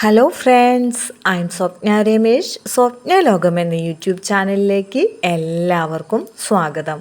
Hello friends I'm Swapna Ramesh Swapna Lokam എന്ന YouTube ചാനലിലേക്ക് എല്ലാവർക്കും സ്വാഗതം.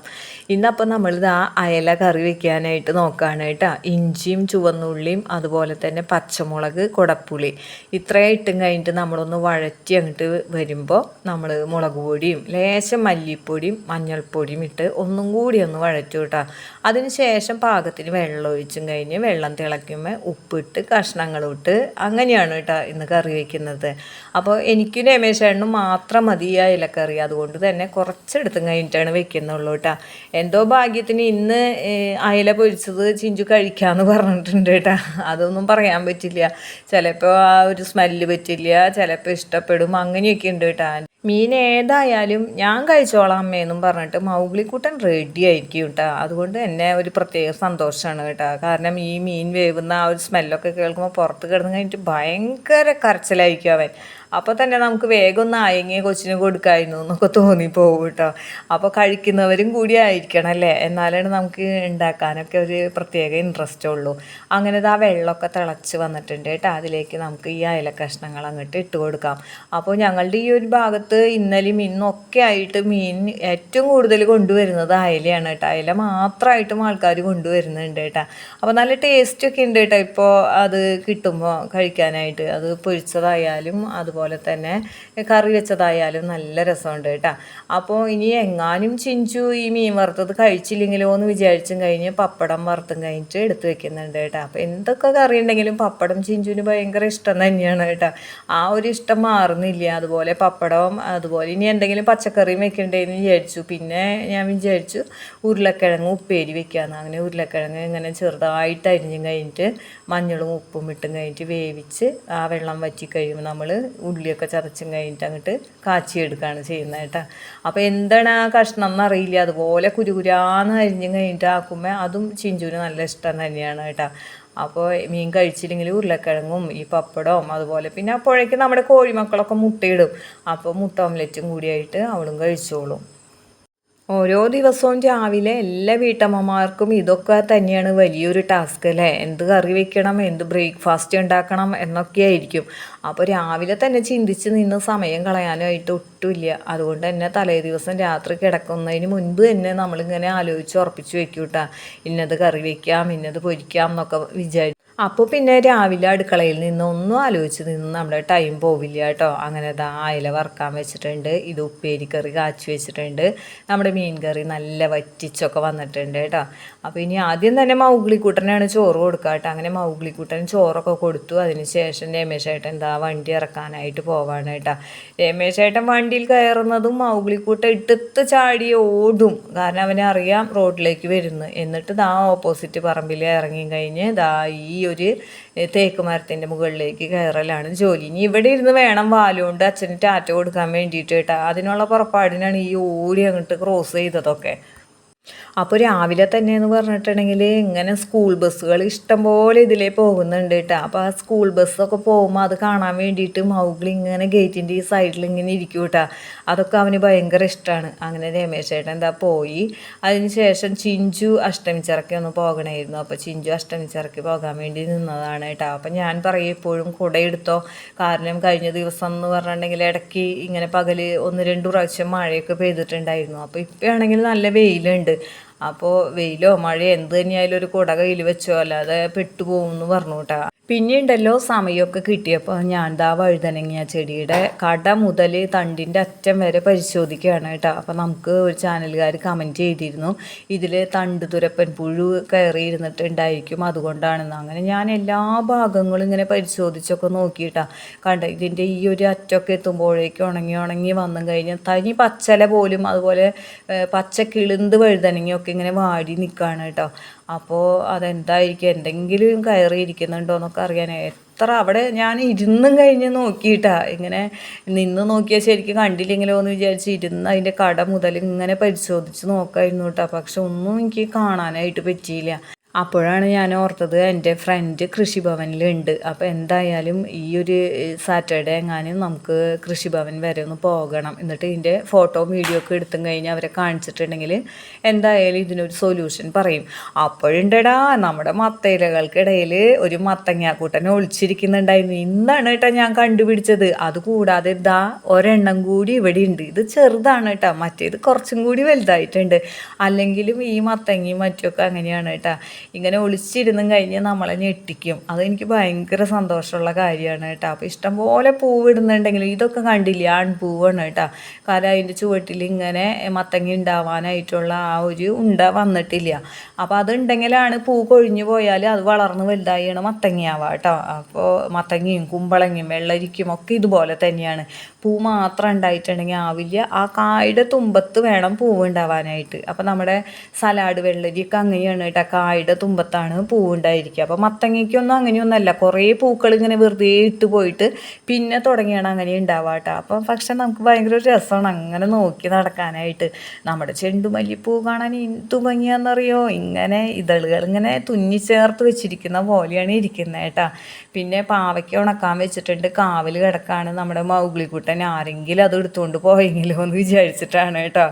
ഇന്നപ്പോൾ നമ്മളിത് ആ അയല കറി വെക്കാനായിട്ട് നോക്കുകയാണ് കേട്ടോ. ഇഞ്ചിയും ചുവന്നുള്ളിയും അതുപോലെ തന്നെ പച്ചമുളക് കുടപ്പുളി. ഇത്രയും ഇട്ടും കഴിഞ്ഞിട്ട് നമ്മളൊന്ന് വഴറ്റി അങ്ങോട്ട് വരുമ്പോൾ നമ്മൾ മുളക് പൊടിയും ലേശം മല്ലിപ്പൊടിയും മഞ്ഞൾപ്പൊടിയും ഇട്ട് ഒന്നും കൂടി ഒന്ന് വഴറ്റു കേട്ടോ. അതിന് ശേഷം പാകത്തിന് വെള്ളം ഒഴിച്ചും കഴിഞ്ഞ് വെള്ളം തിളയ്ക്കുമ്പോൾ ഉപ്പിട്ട് കഷ്ണങ്ങളും ഇട്ട് അങ്ങനെയാണ് കേട്ടോ ഇന്ന് കറി വയ്ക്കുന്നത് അപ്പോൾ എനിക്കും രമേശേണ്ണും മാത്രം മതി ഇലക്കറി അതുകൊണ്ട് തന്നെ കുറച്ചെടുത്തും കഴിഞ്ഞിട്ടാണ് വെക്കുന്നുള്ളൂ കേട്ടോ. എന്തോ ഭാഗ്യത്തിന് ഇന്ന് അയല പൊരിച്ചത് ചിഞ്ചു കഴിക്കാമെന്ന് പറഞ്ഞിട്ടുണ്ട് കേട്ടോ. അതൊന്നും പറയാൻ പറ്റില്ല. ചിലപ്പോൾ ആ ഒരു സ്മെല്ല് പറ്റില്ല ചിലപ്പോൾ ഇഷ്ടപ്പെടും. അങ്ങനെയൊക്കെ ഉണ്ട് കേട്ടോ. മീൻ ഏതായാലും ഞാൻ കഴിച്ചോളാം അമ്മയെന്നും പറഞ്ഞിട്ട് മൗഗ്ലിക്കുട്ടൻ റെഡി ആയിരിക്കും കേട്ടോ. അതുകൊണ്ട് തന്നെ ഒരു പ്രത്യേക സന്തോഷമാണ് കേട്ടോ. കാരണം ഈ മീൻ വേവുന്ന ആ ഒരു സ്മെല്ലൊക്കെ കേൾക്കുമ്പോൾ പുറത്ത് കിടന്ന് കഴിഞ്ഞിട്ട് ഭയങ്കര കരച്ചിലായിരിക്കും അവൻ. അപ്പോൾ തന്നെ നമുക്ക് വേഗം ഒന്ന് അയങ്ങിയ കൊച്ചിന് കൊടുക്കായിരുന്നു എന്നൊക്കെ തോന്നിപ്പോകും കേട്ടോ അപ്പോൾ കഴിക്കുന്നവരും കൂടി ആയിരിക്കണം അല്ലേ? എന്നാലാണ് നമുക്ക് ഉണ്ടാക്കാനൊക്കെ ഒരു പ്രത്യേക ഇൻട്രസ്റ്റ് ഉള്ളൂ. അങ്ങനെ ആ വെള്ളമൊക്കെ തിളച്ച് വന്നിട്ടുണ്ട് കേട്ടോ. അതിലേക്ക് നമുക്ക് ഈ അയല കഷ്ണങ്ങൾ അങ്ങോട്ട് ഇട്ട് കൊടുക്കാം. അപ്പോൾ ഞങ്ങളുടെ ഈ ഒരു ഭാഗത്ത് ഇന്നലെയും ഇന്നൊക്കെ ആയിട്ട് മീൻ ഏറ്റവും കൂടുതൽ കൊണ്ടുവരുന്നത് അയലയാണ് കേട്ടോ. അയല മാത്രമായിട്ടും ആൾക്കാർ കൊണ്ടുവരുന്നുണ്ട് കേട്ടോ. അപ്പോൾ നല്ല ടേസ്റ്റൊക്കെ ഉണ്ട് കേട്ടോ. ഇപ്പോൾ അത് കിട്ടുമ്പോൾ കഴിക്കാനായിട്ട്. അത് പൊരിച്ചതായാലും അതുപോലെ അതുപോലെ തന്നെ കറി വെച്ചതായാലും നല്ല രസമുണ്ട് കേട്ടോ. അപ്പോൾ ഇനി എങ്ങാനും ചിഞ്ചു ഈ മീൻ വറുത്തത് കഴിച്ചില്ലെങ്കിലോ എന്ന് വിചാരിച്ചും കഴിഞ്ഞ് പപ്പടം വറുത്തും കഴിഞ്ഞിട്ട് എടുത്ത് വെക്കുന്നുണ്ട് കേട്ടോ. അപ്പോൾ എന്തൊക്കെ കറി ഉണ്ടെങ്കിലും പപ്പടം ചിഞ്ചുവിന് ഭയങ്കര ഇഷ്ടം തന്നെയാണ് കേട്ടോ. ആ ഒരു ഇഷ്ടം മാറുന്നില്ല. അതുപോലെ പപ്പടവും അതുപോലെ ഇനി എന്തെങ്കിലും പച്ചക്കറിയും വെക്കണ്ടേന്ന് വിചാരിച്ചു. പിന്നെ ഞാൻ വിചാരിച്ചു ഉരുളക്കിഴങ്ങ് ഉപ്പേരി വെക്കാമെന്ന് അങ്ങനെ ഉരുളക്കിഴങ്ങ് ഇങ്ങനെ ചെറുതായിട്ട് അരിഞ്ഞും കഴിഞ്ഞിട്ട് മഞ്ഞളും ഉപ്പും ഇട്ടും കഴിഞ്ഞിട്ട് വേവിച്ച് ആ വെള്ളം വറ്റി കഴിയുമ്പോൾ നമ്മൾ ഉള്ളിയൊക്കെ ചതച്ചും കഴിഞ്ഞിട്ട് അങ്ങോട്ട് കാച്ചിയെടുക്കുകയാണ് ചെയ്യുന്നത് കേട്ടോ. അപ്പോൾ എന്താണ് ആ കഷ്ണം എന്നറിയില്ല അതുപോലെ കുരുകുരാന്ന് അരിഞ്ഞും കഴിഞ്ഞിട്ട് ആക്കുമ്പോൾ അതും ചിഞ്ചുവിന് നല്ല ഇഷ്ടം തന്നെയാണ് കേട്ടോ. അപ്പോൾ മീൻ കഴിച്ചില്ലെങ്കിൽ ഉരുളക്കിഴങ്ങും ഈ പപ്പടവും അതുപോലെ പിന്നെ അപ്പോഴേക്കും നമ്മുടെ കോഴിമക്കളൊക്കെ മുട്ടയിടും. അപ്പോൾ മുട്ട ഓംലെറ്റും കൂടിയായിട്ട് അവളും കഴിച്ചോളും. ഓരോ ദിവസവും രാവിലെ എല്ലാ വീട്ടമ്മമാർക്കും ഇതൊക്കെ തന്നെയാണ് വലിയൊരു ടാസ്ക് അല്ലേ? എന്ത് കറി വെക്കണം എന്ത് ബ്രേക്ക്ഫാസ്റ്റ് ഉണ്ടാക്കണം എന്നൊക്കെ ആയിരിക്കും. അപ്പോൾ രാവിലെ തന്നെ ചിന്തിച്ച് നിന്ന് സമയം കളയാനായിട്ട് ഒട്ടുമില്ല അതുകൊണ്ട് തന്നെ തലേ ദിവസം രാത്രി കിടക്കുന്നതിന് മുൻപ് തന്നെ നമ്മളിങ്ങനെ ആലോചിച്ച് ഉറപ്പിച്ച് വെക്കൂട്ടാ. ഇന്നത് കറി വെക്കാം ഇന്നത് പൊരിക്കാം എന്നൊക്കെ വിചാരിച്ചു അപ്പോൾ പിന്നെ രാവിലെ അടുക്കളയിൽ നിന്നൊന്നും ആലോചിച്ച് നിന്ന് നമ്മുടെ ടൈം പോവില്ല കേട്ടോ. അങ്ങനെ ദാ അയല വറുക്കാൻ വെച്ചിട്ടുണ്ട് ഇത് ഉപ്പേരിക്കറി കാച്ചി വെച്ചിട്ടുണ്ട്. നമ്മുടെ മീൻ കറി നല്ല വറ്റിച്ചൊക്കെ വന്നിട്ടുണ്ട് കേട്ടോ. അപ്പോൾ ഇനി ആദ്യം തന്നെ മൗഗ്ലിക്കൂട്ടനാണ് ചോറ് കൊടുക്കുക കേട്ടോ. അങ്ങനെ മൗഗ്ലിക്കൂട്ടൻ ചോറൊക്കെ കൊടുത്തു. അതിന് ശേഷം രമേശേട്ടൻ എന്താ വണ്ടി ഇറക്കാനായിട്ട് പോവാണ് കേട്ടോ. രമേശേട്ടൻ വണ്ടിയിൽ കയറുന്നതും മൗഗ്ലിക്കൂട്ടൻ ഇട്ടത്ത് ചാടി ഓടും. കാരണം അവനെ അറിയാം റോഡിലേക്ക് വരുന്നു. എന്നിട്ട് ദാ ഓപ്പോസിറ്റ് പറമ്പിൽ ഇറങ്ങി കഴിഞ്ഞ് ദാ ഈ ഒരു തേക്ക് മരത്തിന്റെ മുകളിലേക്ക് കയറലാണ് ജോലി. ഇനി ഇവിടെ ഇരുന്ന് വേണം വാലുകൊണ്ട് അച്ഛന് ടാറ്റ കൊടുക്കാൻ വേണ്ടിയിട്ട് കേട്ടോ. അതിനുള്ള പുറപ്പാടിനാണ് ഈ ഓടി അങ്ങോട്ട് ക്രോസ് ചെയ്തതൊക്കെ. അപ്പോൾ രാവിലെ തന്നെ എന്ന് പറഞ്ഞിട്ടുണ്ടെങ്കിൽ ഇങ്ങനെ സ്കൂൾ ബസ്സുകൾ ഇഷ്ടംപോലെ ഇതിലേ പോകുന്നുണ്ട് കേട്ടോ അപ്പോൾ ആ സ്കൂൾ ബസ്സൊക്കെ പോകുമ്പോൾ അത് കാണാൻ വേണ്ടിയിട്ട് മൗഗ്ലി ഇങ്ങനെ ഗേറ്റിന്റെ ഈ സൈഡിൽ ഇങ്ങനെ ഇരിക്കും കേട്ടോ അതൊക്കെ അവന് ഭയങ്കര ഇഷ്ടമാണ് അങ്ങനെ രമേശ് ചേട്ടൻ എന്താ പോയി. അതിന് ശേഷം ചിഞ്ചു അഷ്ടമിച്ചിറക്കി ഒന്ന് പോകണമായിരുന്നു അപ്പോൾ ചിഞ്ചു അഷ്ടമി അഷ്ടമിച്ചിറക്കി പോകാൻ വേണ്ടി നിന്നതാണ് കേട്ടോ അപ്പോൾ ഞാൻ പറയും എപ്പോഴും കുടയെടുത്തോ കാരണം കഴിഞ്ഞ ദിവസം എന്ന് പറഞ്ഞിട്ടുണ്ടെങ്കിൽ ഇടയ്ക്ക് ഇങ്ങനെ പകൽ ഒന്ന് രണ്ട് പ്രാവശ്യം മഴയൊക്കെ പെയ്തിട്ടുണ്ടായിരുന്നു. അപ്പോൾ ഇപ്പോഴാണെങ്കിൽ നല്ല വെയിലുണ്ട്. ഉണ്ട് അപ്പോൾ വെയിലോ മഴയോ എന്ത് തന്നെയായാലും ഒരു കുട കയ്യിൽ വെച്ചോ അല്ലാതെ പെട്ടുപോകും എന്ന് പറഞ്ഞു കേട്ടോ. പിന്നെയുണ്ടല്ലോ സമയമൊക്കെ കിട്ടിയപ്പോൾ ഞാൻ ദാ വഴുതനങ്ങിയ ചെടിയുടെ കട മുതൽ തണ്ടിന്റെ അറ്റം വരെ പരിശോധിക്കുകയാണ് കേട്ടോ. അപ്പോൾ നമുക്ക് ഒരു ചാനലുകാർ കമന്റ് ചെയ്തിരുന്നു ഇതിൽ തണ്ട് തുരപ്പൻ പുഴു കയറിയിരുന്നിട്ടുണ്ടായിരിക്കും അതുകൊണ്ടാണെന്ന്. അങ്ങനെ ഞാൻ എല്ലാ ഭാഗങ്ങളും ഇങ്ങനെ പരിശോധിച്ചൊക്കെ നോക്കിയിട്ടാ കണ്ട ഇതിന്റെ ഈ ഒരു അറ്റമൊക്കെ എത്തുമ്പോഴേക്കും ഉണങ്ങി ഉണങ്ങി വന്നു കഴിഞ്ഞാൽ തനി പച്ചല പോലും അതുപോലെ പച്ച കിളിന്ത് വഴുതനങ്ങയൊക്കെ ഇങ്ങനെ വാടി നിൽക്കുകയാണ് കേട്ടോ. അപ്പോൾ അതെന്തായിരിക്കും? എന്തെങ്കിലും കയറിയിരിക്കുന്നുണ്ടോ എന്നൊക്കെ അറിയാൻ എത്ര അവിടെ ഞാൻ ഇരുന്നും കഴിഞ്ഞ് നോക്കിയിട്ടാ. ഇങ്ങനെ നിന്ന് നോക്കിയാൽ ശരിക്കും കണ്ടില്ലെങ്കിലോ എന്ന് വിചാരിച്ച് ഇരുന്ന് അതിന്റെ കട മുതൽ ഇങ്ങനെ പരിശോധിച്ച് നോക്കായിരുന്നു കേട്ടോ. പക്ഷെ ഒന്നും എനിക്ക് കാണാനായിട്ട് പറ്റിയില്ല. അപ്പോഴാണ് ഞാൻ ഓർത്തത് എന്റെ ഫ്രണ്ട് കൃഷിഭവനിലുണ്ട്. അപ്പോൾ എന്തായാലും ഈ ഒരു സാറ്റർഡേ എങ്ങാനും നമുക്ക് കൃഷിഭവൻ വരെ ഒന്ന് പോകണം. എന്നിട്ട് ഇതിന്റെ ഫോട്ടോ വീഡിയോ ഒക്കെ എടുത്തും കഴിഞ്ഞ് അവരെ കാണിച്ചിട്ടുണ്ടെങ്കിൽ എന്തായാലും ഇതിനൊരു സൊല്യൂഷൻ പറയും. അപ്പോഴുണ്ടടാ നമ്മുടെ മത്തയിലകൾക്കിടയിൽ ഒരു മത്തങ്ങാക്കൂട്ടനെ ഒളിച്ചിരിക്കുന്നുണ്ടായിരുന്നു. ഇന്നാണ് കേട്ടോ ഞാൻ കണ്ടുപിടിച്ചത്. അതുകൂടാതെ ഇതാ ഒരെണ്ണം കൂടി ഇവിടെ ഉണ്ട് ഇത് ചെറുതാണ് കേട്ടോ. മറ്റേത് കുറച്ചും കൂടി വലുതായിട്ടുണ്ട്. അല്ലെങ്കിലും ഈ മത്തങ്ങയും മറ്റൊക്കെ അങ്ങനെയാണ് കേട്ടോ. ഇങ്ങനെ ഒളിച്ചിരുന്നും കഴിഞ്ഞ് നമ്മളെ ഞെട്ടിക്കും അതെനിക്ക് ഭയങ്കര സന്തോഷമുള്ള കാര്യമാണ് കേട്ടോ. അപ്പോൾ ഇഷ്ടംപോലെ പൂവിടുന്നുണ്ടെങ്കിൽ ഇതൊക്കെ കണ്ടില്ല? ആൺപൂവാണ് കേട്ടോ. കാരണം അതിന്റെ ചുവട്ടിൽ ഇങ്ങനെ മത്തങ്ങ ഉണ്ടാവാനായിട്ടുള്ള ആ ഒരു ഉണ്ട വന്നിട്ടില്ല. അപ്പോൾ അതുണ്ടെങ്കിലാണ് പൂ കൊഴിഞ്ഞു പോയാൽ അത് വളർന്ന് വലുതായാണ് മത്തങ്ങയാവുക കേട്ടോ. അപ്പോൾ മത്തങ്ങിയും കുമ്പളങ്ങിയും വെള്ളരിക്കും ഒക്കെ ഇതുപോലെ തന്നെയാണ്. പൂ മാത്രം ഉണ്ടായിട്ടുണ്ടെങ്കിൽ ആവില്ല. ആ കായുടെ തുമ്പത്ത് വേണം പൂവ് ഉണ്ടാവാനായിട്ട്. അപ്പോൾ നമ്മുടെ സലാഡ് വെള്ളരിയൊക്കെ അങ്ങനെയാണ് കേട്ടോ. കായുടെ തുമ്പത്താണ് പൂവ് ഉണ്ടായിരിക്കുക. അപ്പോൾ മത്തങ്ങയ്ക്കൊന്നും അങ്ങനെയൊന്നുമല്ല. കുറേ പൂക്കൾ ഇങ്ങനെ വെറുതെ ഇട്ട് പോയിട്ട് പിന്നെ തുടങ്ങിയാണ് അങ്ങനെ ഉണ്ടാവുക കേട്ടോ. അപ്പം പക്ഷെ നമുക്ക് ഭയങ്കര ഒരു രസമാണ് അങ്ങനെ നോക്കി നടക്കാനായിട്ട്. നമ്മുടെ ചെണ്ടുമല്ലിപ്പൂ കാണാൻ എന്തു ഭംഗിയാണെന്നറിയോ? ഇങ്ങനെ ഇതളുകൾ ഇങ്ങനെ തുന്നി ചേർത്ത് വെച്ചിരിക്കുന്ന പോലെയാണ് ഇരിക്കുന്നത് കേട്ടോ. പിന്നെ പാവയ്ക്ക് ഉണക്കാൻ വെച്ചിട്ടുണ്ട്. കാവൽ കിടക്കാണ് നമ്മുടെ മൗഗ്ലിക്കുട്ടൻ. ആരെങ്കിലും അത് എടുത്തുകൊണ്ട് പോയെങ്കിലോ എന്ന് വിചാരിച്ചിട്ടാണ് കേട്ടോ.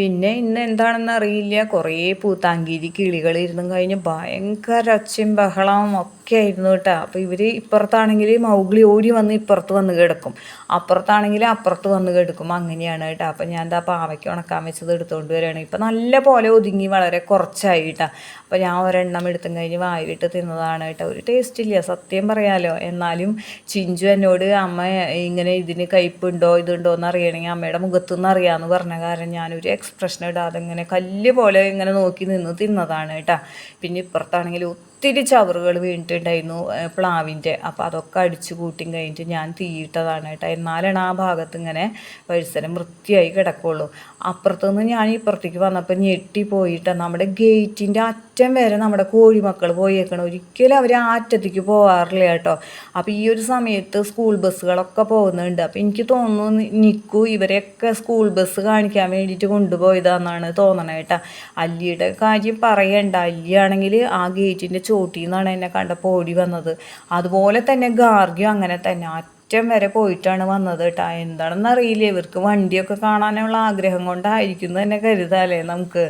പിന്നെ ഇന്ന് എന്താണെന്ന് അറിയില്ല. കുറേ പൂത്താങ്കിരി കിളികൾ ഇരുന്നും കഴിഞ്ഞ് ഭയങ്കര ഒച്ചയും ബഹളവും ഒക്കെ ആയിരുന്നു കേട്ടോ. അപ്പോൾ ഇവർ ഇപ്പുറത്താണെങ്കിൽ മൗഗ്ലി ഓടി വന്ന് ഇപ്പുറത്ത് വന്ന് കിടക്കും. അപ്പുറത്താണെങ്കിൽ അപ്പുറത്ത് വന്ന് കിടക്കും. അങ്ങനെയാണ് കേട്ടോ. അപ്പോൾ ഞാൻ എന്താ പാവയ്ക്ക് ഉണക്കാൻ വെച്ചത് എടുത്തുകൊണ്ട് വരികയാണ്. ഇപ്പം നല്ല പോലെ ഒതുങ്ങി വളരെ കുറച്ചായി കേട്ടോ. അപ്പോൾ ഞാൻ ഒരെണ്ണം എടുത്തും കഴിഞ്ഞ് വായിലിട്ട് തിന്നതാണ് കേട്ടോ. ഒരു ടേസ്റ്റ് ഇല്ല. സത്യം പറയാലോ. എന്നാലും ചിഞ്ചു എന്നോട് അമ്മ ഇങ്ങനെ ഇതിന് കയ്പുണ്ടോ ഇതുണ്ടോ എന്ന് അറിയണമെങ്കിൽ അമ്മയുടെ മുഖത്തുനിന്ന് അറിയാമെന്ന് പറഞ്ഞ കാരണം ഞാനൊരു എക്സ്പ്രഷൻ ഇടാതെ ഇങ്ങനെ കല്ല് പോലെ ഇങ്ങനെ നോക്കി നിന്ന് തിന്നതാണ് കേട്ടോ. പിന്നെ ഇപ്പുറത്താണെങ്കിൽ ഒത്തിരി ചവറുകൾ വീണിട്ടുണ്ടായിരുന്നു പ്ലാവിന്റെ. അപ്പോൾ അതൊക്കെ അടിച്ചു കൂട്ടി കഴിഞ്ഞിട്ട് ഞാൻ തീയിട്ടതാണ് കേട്ടോ. എന്നാലാണ് ആ ഭാഗത്ത് ഇങ്ങനെ പരിസരം വൃത്തിയായി കിടക്കുള്ളൂ. അപ്പുറത്തുനിന്ന് ഞാൻ ഇപ്പുറത്തേക്ക് വന്നപ്പോൾ ഞെട്ടി പോയിട്ട്. നമ്മുടെ ഗേറ്റിന്റെ അറ്റം വരെ നമ്മുടെ കോഴിമക്കൾ പോയേക്കണം. ഒരിക്കലും അവർ ആ അറ്റത്തേക്ക് പോകാറില്ല കേട്ടോ. അപ്പോൾ ഈ ഒരു സമയത്ത് സ്കൂൾ ബസ്സുകളൊക്കെ പോകുന്നുണ്ട്. അപ്പോൾ എനിക്ക് തോന്നുന്നു നിൽക്കൂ ഇവരെയൊക്കെ സ്കൂൾ ബസ് കാണിക്കാൻ വേണ്ടിയിട്ട് കൊണ്ടുപോയതാണെന്നാണ് കേട്ടോ. അല്ലിയുടെ കാര്യം പറയണ്ട. അല്ലിയാണെങ്കിൽ ആ ഗേറ്റിന്റെ ചോട്ടിൽ നിന്നാണ് എന്നെ കണ്ടപ്പോൾ ഓടി വന്നത്. അതുപോലെ തന്നെ ഗാർഗ്യം അങ്ങനെ തന്നെ. അറ്റം വരെ പോയിട്ടാണ് വന്നത് കേട്ടോ എന്താണെന്ന് അറിയില്ല ഇവർക്ക് വണ്ടിയൊക്കെ കാണാനുള്ള ആഗ്രഹം കൊണ്ടായിരിക്കും തന്നെ കരുതാലേ നമുക്ക്.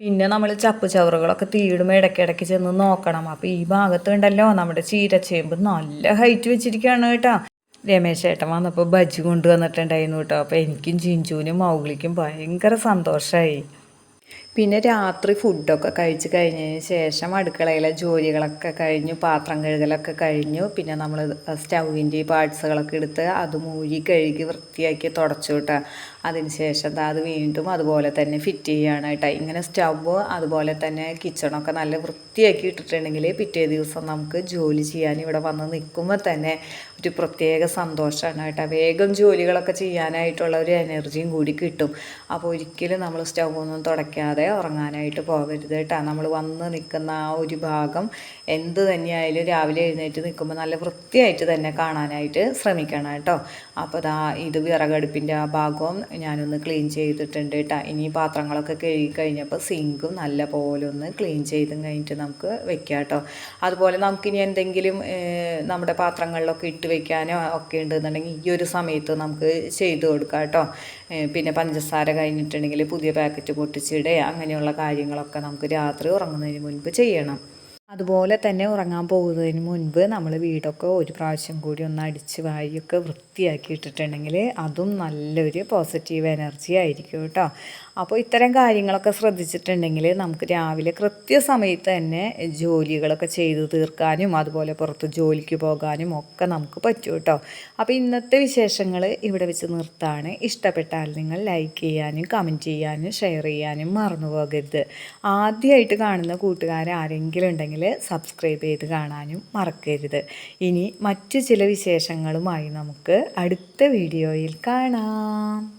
പിന്നെ നമ്മൾ ചപ്പ് ചവറുകളൊക്കെ തീടുമ്പോൾ ഇടയ്ക്കിടയ്ക്ക് ചെന്ന് നോക്കണം. അപ്പോൾ ഈ ഭാഗത്ത് ഉണ്ടല്ലോ നമ്മുടെ ചീരച്ചേമ്പ് നല്ല ഹൈറ്റ് വെച്ചിരിക്കുകയാണ് കേട്ടോ രമേശ് ചേട്ടൻ വന്നപ്പോൾ ബജ്ജി കൊണ്ടുവന്നിട്ടുണ്ടായിരുന്നു കേട്ടോ അപ്പോൾ എനിക്കും ജിഞ്ചുവിനും മൗഗ്ലിക്കും ഭയങ്കര സന്തോഷമായി പിന്നെ രാത്രി ഫുഡൊക്കെ കഴിച്ച് കഴിഞ്ഞതിന് ശേഷം അടുക്കളയിലെ ജോലികളൊക്കെ കഴിഞ്ഞു പാത്രം കഴുകലൊക്കെ കഴിഞ്ഞു. പിന്നെ നമ്മൾ സ്റ്റൗവിന്റെ പാർട്സുകളൊക്കെ എടുത്ത് അത് മൂഴി കഴുകി വൃത്തിയാക്കി തുടച്ചു കിട്ടുക അതിന് ശേഷം അത് വീണ്ടും അതുപോലെ തന്നെ ഫിറ്റ് ചെയ്യുകയാണ് കേട്ടോ. ഇങ്ങനെ സ്റ്റവ് അതുപോലെ തന്നെ കിച്ചണൊക്കെ നല്ല വൃത്തിയാക്കി ഇട്ടിട്ടുണ്ടെങ്കിൽ പിറ്റേ ദിവസം നമുക്ക് ജോലി ചെയ്യാൻ ഇവിടെ വന്ന് നിൽക്കുമ്പോൾ തന്നെ ഒരു പ്രത്യേക സന്തോഷമാണ് കേട്ടോ. വേഗം ജോലികളൊക്കെ ചെയ്യാനായിട്ടുള്ള ഒരു എനർജിയും കൂടി കിട്ടും. അപ്പോൾ ഒരിക്കലും നമ്മൾ സ്റ്റൗ ഒന്നും തുടയ്ക്കാതെ ഉറങ്ങാനായിട്ട് പോകരുത് കേട്ടോ. നമ്മൾ വന്ന് നിൽക്കുന്ന ആ ഒരു ഭാഗം എന്ത് തന്നെയായാലും രാവിലെ എഴുന്നേറ്റ് നിൽക്കുമ്പോൾ നല്ല വൃത്തിയായിട്ട് തന്നെ കാണാനായിട്ട് ശ്രമിക്കണം കേട്ടോ. അപ്പോൾ ദാ ഇത് വിറകടുപ്പിന്റെ ആ ഭാഗവും ഞാനൊന്ന് ക്ലീൻ ചെയ്തിട്ടുണ്ട് കേട്ടോ ഇനി പാത്രങ്ങളൊക്കെ കഴുകി കഴിഞ്ഞപ്പോൾ സിങ്കും നല്ല പോലെ ഒന്ന് ക്ലീൻ ചെയ്തും കഴിഞ്ഞിട്ട് നമുക്ക് വെക്കാം കേട്ടോ. അതുപോലെ നമുക്കിനി എന്തെങ്കിലും നമ്മുടെ പാത്രങ്ങളിലൊക്കെ ഇട്ട് വെക്കാനോ ഒക്കെ ഉണ്ടെന്നുണ്ടെങ്കിൽ ഈ ഒരു സമയത്ത് നമുക്ക് ചെയ്തു കൊടുക്കാം കേട്ടോ. പിന്നെ പഞ്ചസാര കഴിഞ്ഞിട്ടുണ്ടെങ്കിൽ പുതിയ പാക്കറ്റ് പൊട്ടിച്ചിടുക അങ്ങനെയുള്ള കാര്യങ്ങളൊക്കെ നമുക്ക് രാത്രി ഉറങ്ങുന്നതിന് മുൻപ് ചെയ്യണം. അതുപോലെ തന്നെ ഉറങ്ങാൻ പോകുന്നതിന് മുൻപ് നമ്മൾ വീടൊക്കെ ഒരു പ്രാവശ്യം കൂടി ഒന്ന് അടിച്ച് വാരിയൊക്കെ വൃത്തിയാക്കി ഇട്ടിട്ടുണ്ടെങ്കിൽ അതും നല്ലൊരു പോസിറ്റീവ് എനർജി ആയിരിക്കും കേട്ടോ. അപ്പോൾ ഇത്തരം കാര്യങ്ങളൊക്കെ ശ്രദ്ധിച്ചിട്ടുണ്ടെങ്കിൽ നമുക്ക് രാവിലെ കൃത്യസമയത്ത് തന്നെ ജോലികളൊക്കെ ചെയ്തു തീർക്കാനും അതുപോലെ പുറത്ത് ജോലിക്ക് പോകാനും ഒക്കെ നമുക്ക് പറ്റും കേട്ടോ അപ്പോൾ ഇന്നത്തെ വിശേഷങ്ങൾ ഇവിടെ വെച്ച് നിർത്താണ്. ഇഷ്ടപ്പെട്ടാൽ നിങ്ങൾ ലൈക്ക് ചെയ്യാനും കമന്റ് ചെയ്യാനും ഷെയർ ചെയ്യാനും മറന്നു പോകരുത്. ആദ്യമായിട്ട് കാണുന്ന കൂട്ടുകാർ ആരെങ്കിലും ഉണ്ടെങ്കിൽ സബ്സ്ക്രൈബ് ചെയ്ത് കാണാനും മറക്കരുത്. ഇനി മറ്റു ചില വിശേഷങ്ങളുമായി നമുക്ക് അടുത്ത വീഡിയോയിൽ കാണാം.